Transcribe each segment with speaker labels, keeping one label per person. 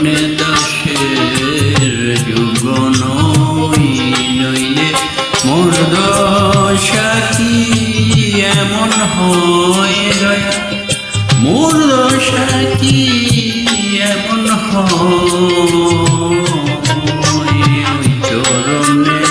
Speaker 1: চরণে দাসের যুগ নই নইলে মোর দশা কি হয় দয়া মোর দশা কি এমন হয়? চরণে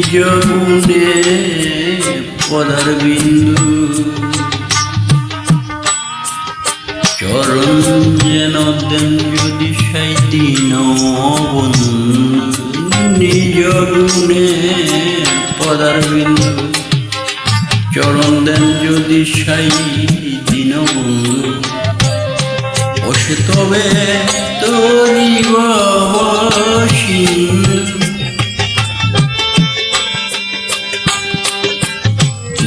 Speaker 1: গুণে পদার বিন্দু চরণ যেন দেন যদি সাই দিন নিজ গুণে পদার বিন্দু চরণ দেন যদি সাই দিন বসে তবে তরি সিন্ধু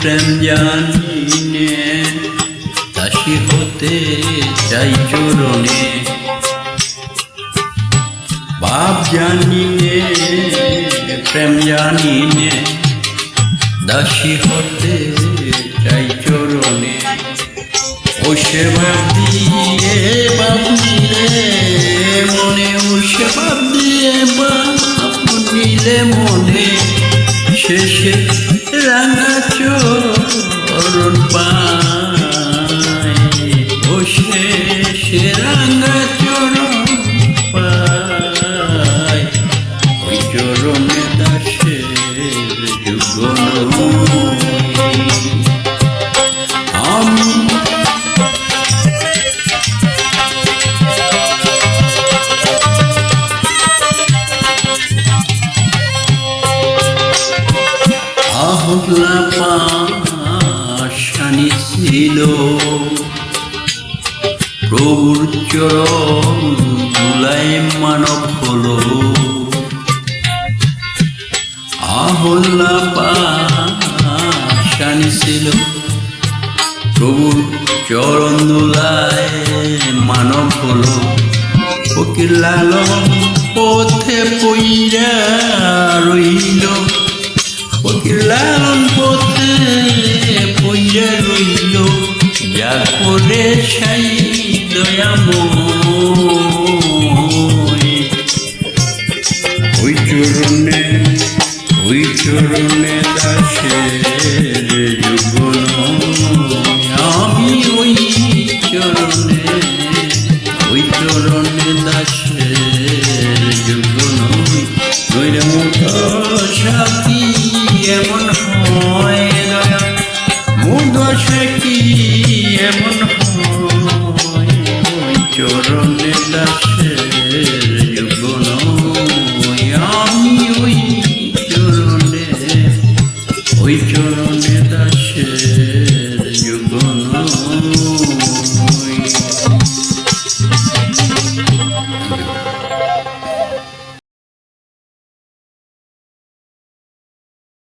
Speaker 1: প্রেম জানিনে, দাসী হতে চাই চরণে। পাপ জানিনে, প্রেম জানিনে, দাসী হতে চাই চরণে। ও সে ভাব দিয়ে বাপ মনে ও সে দিয়ে বাপ নিলে মনে। শেষে আহলা পাশানি ছিল। প্রভুর চরণ দুলাই মানব হলো। আহল্লা পাশানি ছিল। প্রভুর চরণ দুলায় মানব হলো। ফকির লালন পথে পইরা রইল। ফকির লালন পথে পইরা রইল যা করে ছাই দয়াময় ওই চরণে ওই চরণে দাসের যুগন আমি ওই চরণে এমন হয়।